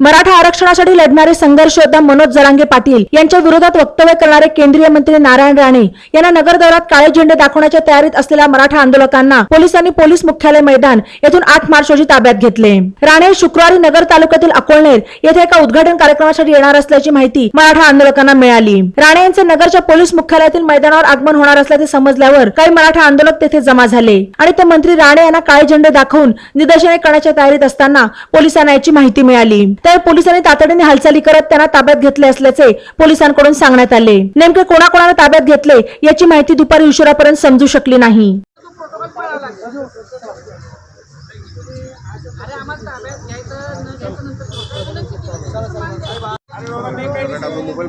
मराठा आरक्षणासाठी लढणारे संघर्ष योद्धा मनोज जरांगे पाटील यांच्या विरोधात वक्तव्य करणारे केंद्रीय मंत्री नारायण राणे यांना नगर दौऱ्यात काळे झेंडे दाखवण्याच्या तयारीत असलेल्या मराठा आंदोलकांना पोलिसांनी पोलीस मुख्यालय मैदान येथून आठ मार्च रोजी ताब्यात घेतले. राणे शुक्रवारी नगर तालुक्यातील अकोळनेर येथे एका उद्घाटन कार्यक्रमासाठी येणार असल्याची माहिती मराठा आंदोलकांना मिळाली. राणे यांचे नगरच्या पोलीस मुख्यालयातील मैदानावर आगमन होणार असल्याचे समजल्यावर काही मराठा आंदोलक तेथे जमा झाले आणि ते मंत्री राणे यांना काळे झेंडे दाखवून निदर्शने करण्याच्या तयारीत असताना पोलिसांना याची माहिती मिळाली. तर पोलिसांनी तातडीने हालचाली करत त्यांना ताब्यात घेतले असल्याचे पोलिसांकडून सांगण्यात आले. नेमके कोणाकोणाला ताब्यात घेतले याची माहिती दुपारी उशिरापर्यंत समजू शकली नाही. मोबाईल